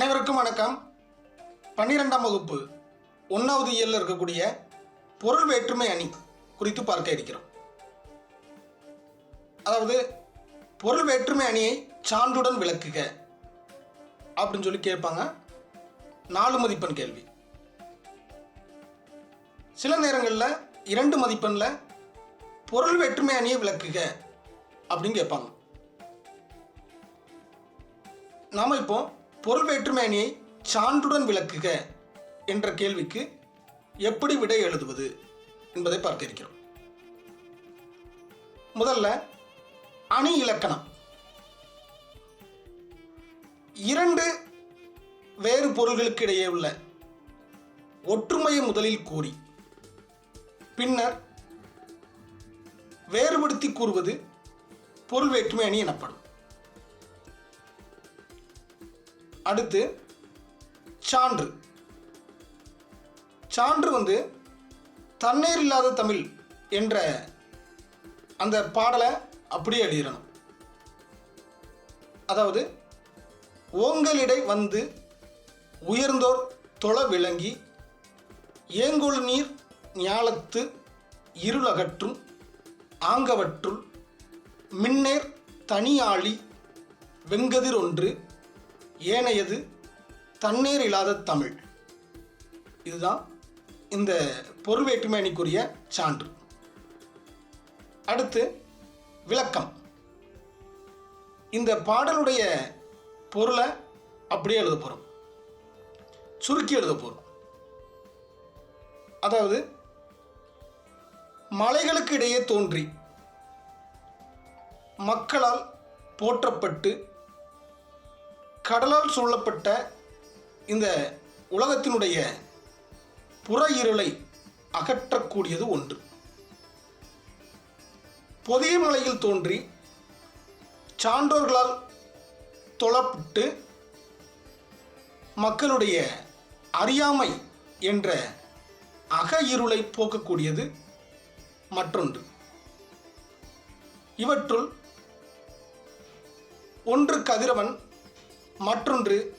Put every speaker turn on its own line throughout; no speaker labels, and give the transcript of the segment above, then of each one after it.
அனைவருக்கும் வணக்கம். பன்னிரெண்டாம் வகுப்பு ஒன்றாவது இயலில் இருக்கக்கூடிய பொருள் வேற்றுமை அணி குறித்து பார்க்க இருக்கிறோம். அதாவது பொருள் வேற்றுமை அணியை சான்றுடன் விளக்குக அப்படின்னு சொல்லி கேட்பாங்க. நாலு மதிப்பெண் கேள்வி. சில நேரங்களில் இரண்டு மதிப்பெண்ணில் பொருள் வேற்றுமை அணியை விளக்குக அப்படின்னு கேட்பாங்க. நாம் இப்போது பொருள் வேற்றுமையை சான்றுடன் விளக்குக என்ற கேள்விக்கு எப்படி விடை எழுதுவது என்பதை பார்க்க இருக்கிறோம் முதல்ல அணி இலக்கணம். இரண்டு வேறு பொருள்களுக்கு இடையே உள்ள ஒற்றுமையை முதலில் கூறி பின்னர் வேறுபடுத்தி கூறுவது பொருள் வேற்றுமை அணி எனப்படும். அடுத்து சான்று. சான்று வந்து தண்ணீர் இல்லாத தமிழ் என்ற அந்த பாடலை அப்படியே எழுதிடணும். அதாவது ஓங்கலிடை வந்து உயர்ந்தோர் தொழ விளங்கி ஏங்கொள் நீர் ஞாலத்து இருளகற்றும் ஆங்கவற்றுள் மின்னேர் தனியாழி வெங்கதிர் ஒன்று ஏனையது தண்ணீர் இல்லாத தமிழ். இதுதான் இந்த பொருள் வேற்றுமை அணிக்குரிய சான்று. அடுத்து விளக்கம். இந்த பாடலுடைய பொருளை அப்படியே எழுத போகிறோம் சுருக்கி எழுத போகிறோம் அதாவது மலைகளுக்கு இடையே தோன்றி மக்களால் போற்றப்பட்டு கடலால் சூழப்பட்ட இந்த உலகத்தினுடைய புற இருளை அகற்றக்கூடியது ஒன்று. பொதிய மலையில் தோன்றி சான்றோர்களால் தொழப்பட்டு மக்களுடைய அறியாமை என்ற அக இருளை போக்கக்கூடியது மற்றொன்று. இவற்றுள் ஒன்று கதிரவன் மற்றொன்று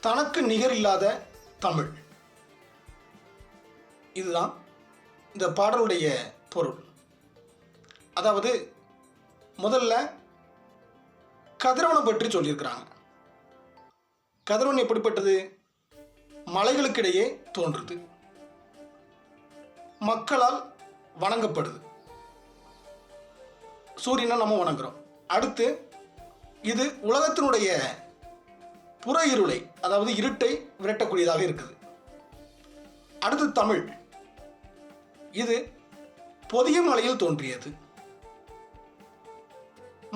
தனக்கு நிகரில்லாத தமிழ். இதுதான் இந்த பாடலுடைய பொருள். அதாவது முதல்ல கதிரவனை பற்றி சொல்லியிருக்கிறாங்க. கதிரவன் எப்படிப்பட்டது? மலைகளுக்கிடையே தோன்றுது. மக்களால் வணங்கப்படுது. சூரியனை நம்ம வணங்குறோம். அடுத்து இது உலகத்தினுடைய புற இருளை அதாவது இருட்டை விரட்டக்கூடியதாக இருக்குது. அடுத்து தமிழ். இது பொதிய மலையில் தோன்றியது.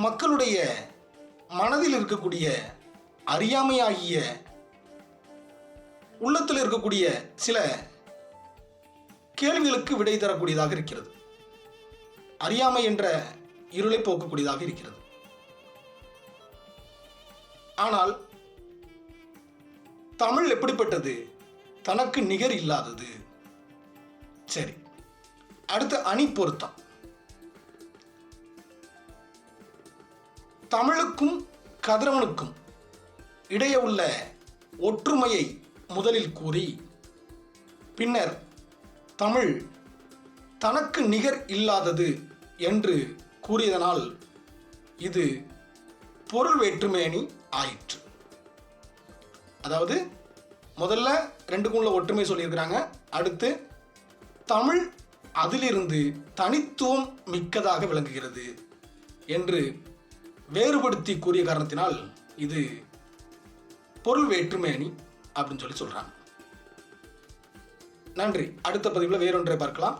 மக்களுடைய மனதில் இருக்கக்கூடிய அறியாமையாகிய உள்ளத்தில் இருக்கக்கூடிய சில கேள்விகளுக்கு விடை தரக்கூடியதாக இருக்கிறது. அறியாமை என்ற இருளை போக்கக்கூடியதாக இருக்கிறது. ஆனால் தமிழ் எப்படிப்பட்டது? தனக்கு நிகர் இல்லாதது. சரி அடுத்து அணி பொருத்தம். தமிழுக்கும் கதிரவனுக்கும் இடையே உள்ள ஒற்றுமையை முதலில் கூறி பின்னர் தமிழ் தனக்கு நிகர் இல்லாதது என்று கூறியதனால் இது பொருள் வேற்றுமையணி ஆயிற்று. அதாவது முதல்ல ரெண்டுக்கும் உள்ள ஒற்றுமை சொல்லியிருக்கிறாங்க. அடுத்து தமிழ் அதிலிருந்து தனித்துவம் மிக்கதாக விளங்குகிறது என்று வேறுபடுத்தி கூறிய காரணத்தினால் இது பொருள் வேற்றுமை அணி அப்படின்னு சொல்லி சொல்கிறாங்க நன்றி. அடுத்த பதிவில் வேறொன்றை பார்க்கலாம்.